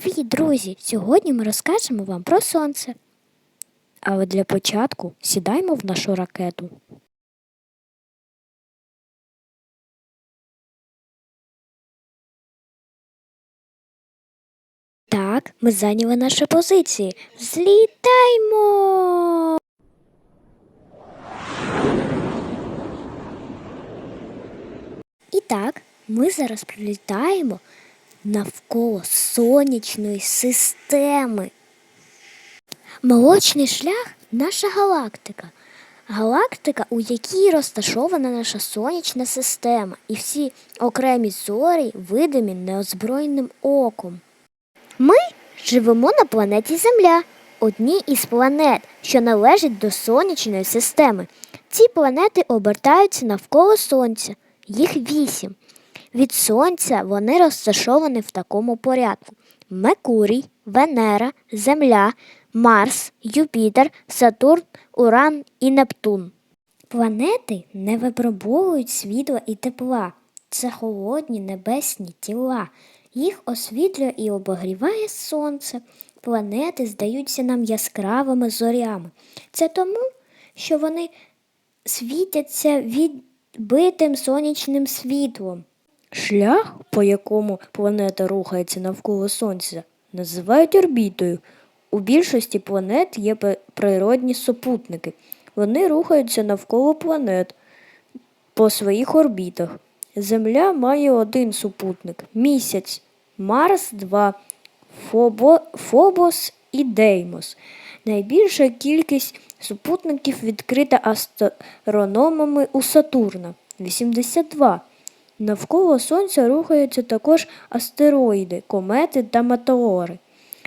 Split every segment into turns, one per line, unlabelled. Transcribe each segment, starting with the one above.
Привіт, друзі! Сьогодні ми розкажемо вам про сонце. Але для початку сідаймо в нашу ракету. Так, ми зайняли наші позиції. Злітаймо! І так, ми зараз прилітаємо навколо сонячної системи. Молочний шлях наша галактика. Галактика, у якій розташована наша сонячна система, і всі окремі зорі видимі неозброєним оком. Ми живемо на планеті Земля, одній із планет, що належить до сонячної системи. Ці планети обертаються навколо Сонця, їх вісім. Від Сонця вони розташовані в такому порядку: Меркурій, Венера, Земля, Марс, Юпітер, Сатурн, Уран і Нептун. Планети не випробовують світла і тепла. Це холодні небесні тіла. Їх освітлює і обогріває сонце. Планети здаються нам яскравими зорями. Це тому, що вони світяться відбитим сонячним світлом.
Шлях, по якому планета рухається навколо Сонця, називають орбітою. У більшості планет є природні супутники. Вони рухаються навколо планет по своїх орбітах. Земля має один супутник місяць, Марс два, Фобо, Фобос і Деймос. Найбільша кількість супутників відкрита астрономами у Сатурна 82. Навколо Сонця рухаються також астероїди, комети та метеори.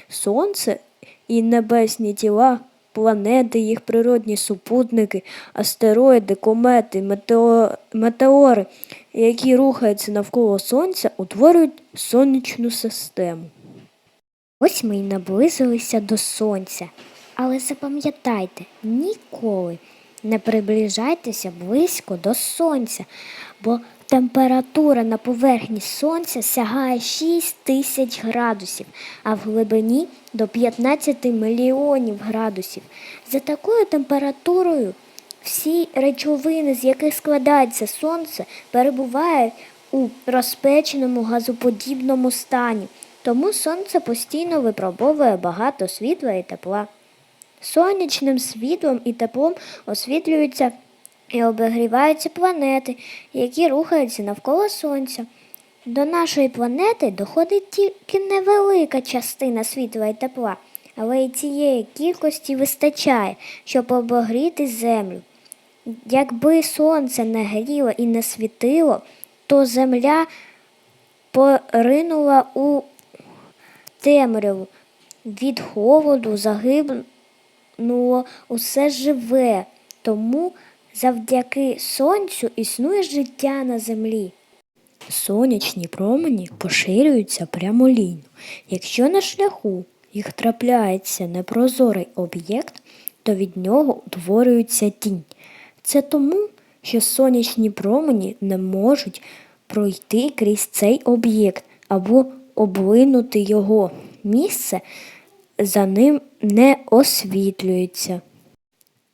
Сонце і небесні тіла, планети, їх природні супутники, астероїди, комети, метеори, які рухаються навколо Сонця, утворюють сонячну систему.
Ось ми й наблизилися до сонця. Але запам'ятайте, ніколи не приближайтеся близько до сонця, бо температура на поверхні сонця сягає 6 тисяч градусів, а в глибині до 15 мільйонів градусів. За такою температурою всі речовини, з яких складається сонце, перебувають у розпеченому газоподібному стані. Тому сонце постійно випробовує багато світла і тепла. Сонячним світлом і теплом освітлюються і обігріваються планети, які рухаються навколо Сонця. До нашої планети доходить тільки невелика частина світла і тепла, але й цієї кількості вистачає, щоб обогріти землю. Якби сонце не гріло і не світило, то земля поринула у темряву. Від холоду загибнуло усе живе, тому завдяки сонцю існує життя на землі.
Сонячні промені поширюються прямолінійно. Якщо на шляху їх трапляється непрозорий об'єкт, то від нього утворюється тінь. Це тому, що сонячні промені не можуть пройти крізь цей об'єкт або облинути його. Місце за ним не освітлюється.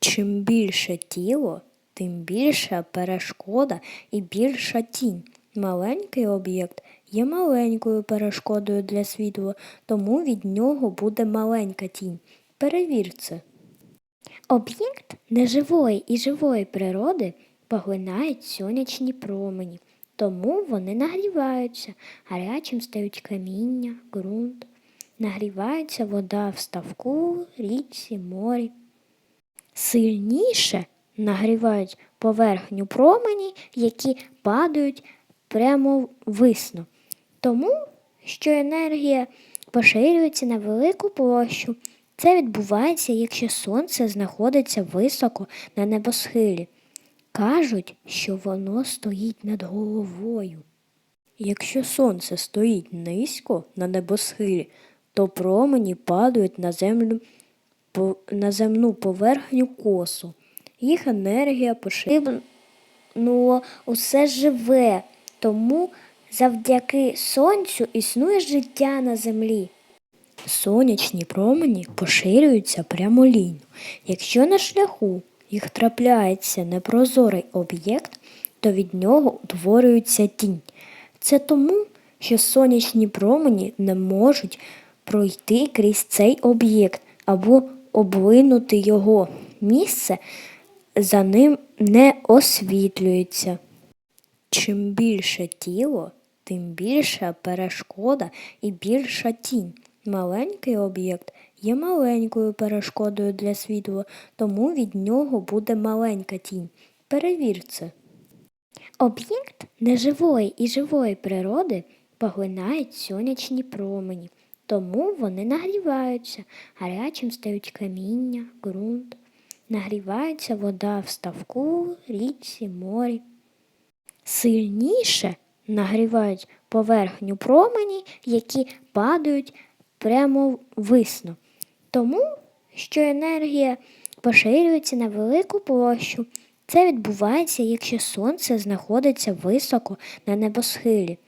Чим більше тіло, тим більша перешкода і більша тінь. Маленький об'єкт є маленькою перешкодою для світла, тому від нього буде маленька тінь. Перевір це.
Об'єкт неживої і живої природи поглинають сонячні промені, тому вони нагріваються, гарячим стають каміння, ґрунт, нагрівається вода в ставку, річці, морі. Сильніше нагрівають поверхню промені, які падають прямовисно. Тому що енергія поширюється на велику площу. Це відбувається, якщо сонце знаходиться високо на небосхилі. Кажуть, що воно стоїть над головою.
Якщо сонце стоїть низько на небосхилі, то промені падають на землю на земну поверхню косу. Їх енергія поширюється.
Усе живе, тому завдяки сонцю існує життя на землі. Сонячні промені поширюються прямолінійно. Якщо на шляху їх трапляється непрозорий об'єкт, то від нього утворюється тінь. Це тому, що сонячні промені не можуть пройти крізь цей об'єкт або облинути його. Місце за ним не освітлюється. Чим більше тіло, тим більша перешкода і більша тінь. Маленький об'єкт є маленькою перешкодою для світла, тому від нього буде маленька тінь. Перевір це.
Об'єкт неживої і живої природи поглинають сонячні промені, тому вони нагріваються, гарячим стають каміння, ґрунт, нагрівається вода в ставку, річці, морі. Сильніше нагрівають поверхню промені, які падають прямо висно. Тому що енергія поширюється на велику площу. Це відбувається, якщо сонце знаходиться високо на небосхилі.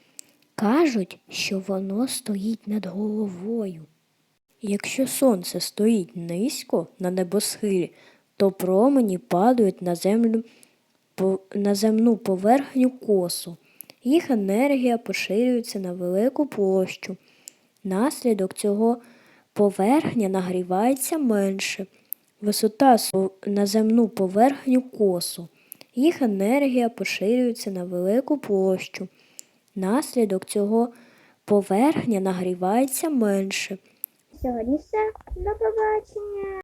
Кажуть, що воно стоїть над головою.
Якщо сонце стоїть низько на небосхилі, то промені падають на землю на земну поверхню косу. Їх енергія поширюється на велику площу. Наслідок цього поверхня нагрівається менше. Висота на земну поверхню косу. Їх енергія поширюється на велику площу. Наслідок цього поверхня нагрівається менше.
Сьогодні все. До побачення.